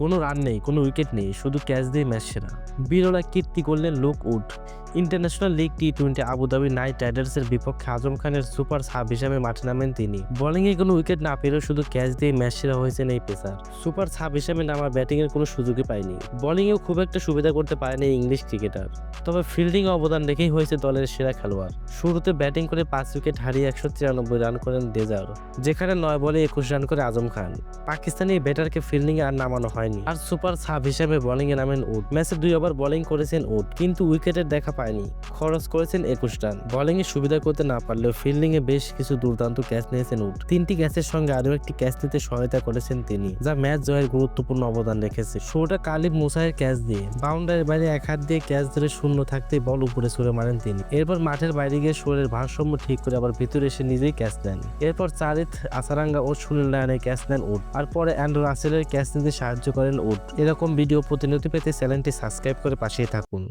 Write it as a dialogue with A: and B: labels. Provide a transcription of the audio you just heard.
A: কোনো রান নেই, কোনো উইকেট নেই, শুধু ক্যাচ দিয়ে ম্যাচ সেরা। বিরলা কীর্তি করলেন Luke Wood international league T twenty Abu Dhabi Knight রাইডার্সের বিপক্ষে আজম খানের সুপার সাব হিসাবে মাঠে নামেন তিনি। বোলিংয়ে কোনো উইকেট না পেলেও শুধু ক্যাচ দিয়ে ম্যাচ সেরা হয়েছেন এই পেসার। সুপার সাব হিসাবে নামার ব্যাটিংয়ের কোনো সুযোগই পায়নি। বোলিংয়েও খুব একটা সুবিধা করতে পারেনি ইংলিশ ক্রিকেটার তবে ফিল্ডিং অবদান রেখেই হয়েছে দলের সেরা খেলোয়াড়। শুরুতে ব্যাটিং করে পাঁচ উইকেট হারিয়ে একশো তিরানব্বই রান করেন ডেজার যেখানে নয় বলে একুশ রান করে আজম খান। পাকিস্তানি ব্যাটারকে ফিল্ডিং আর নামানো হয়নি। আর সুপার সাব হিসেবে বোলিং এ নামেন উড। ম্যাচে দুই ওভার বোলিং করেছেন উড, কিন্তু উইকেটের দেখা পায়নি। খরচ করেছেন একুশ রান। বোলিং এ সুবিধা করতে না পারলেও ফিল্ডিং এ বেশ কিছু দুর্দান্ত ক্যাচ নিয়েছেন উড। তিনটি ক্যাচের সঙ্গে আরও একটি ক্যাচ নিতে সহায়তা করেছেন তিনি, যা ম্যাচ জয়ের গুরুত্বপূর্ণ অবদান রেখেছে। শুরুটা কালিব মুসাহের ক্যাচ দিয়ে, বাউন্ডারির বাইরে এক হাত দিয়ে ক্যাচ ধরে শূন্য থাকতে বল উপরে ছুড়ে মারেন তিনি। এরপর মাঠের বাইরে গিয়ে শরীরের ভারসাম্য ঠিক করে আবার ভিতরে এসে নিজেই ক্যাচ নেন এরপর চারিত আসারাঙ্গা ও সুনীল নারায়ণের ক্যাচ নেন উড আর পরে অ্যান্ড্রু রাসেলের ক্যাচ নিতে সাহায্য করেন উড এরকম ভিডিও প্রতিনিয়ত পেতে চ্যানেলটি সাবস্ক্রাইব করে পাশেই থাকুন।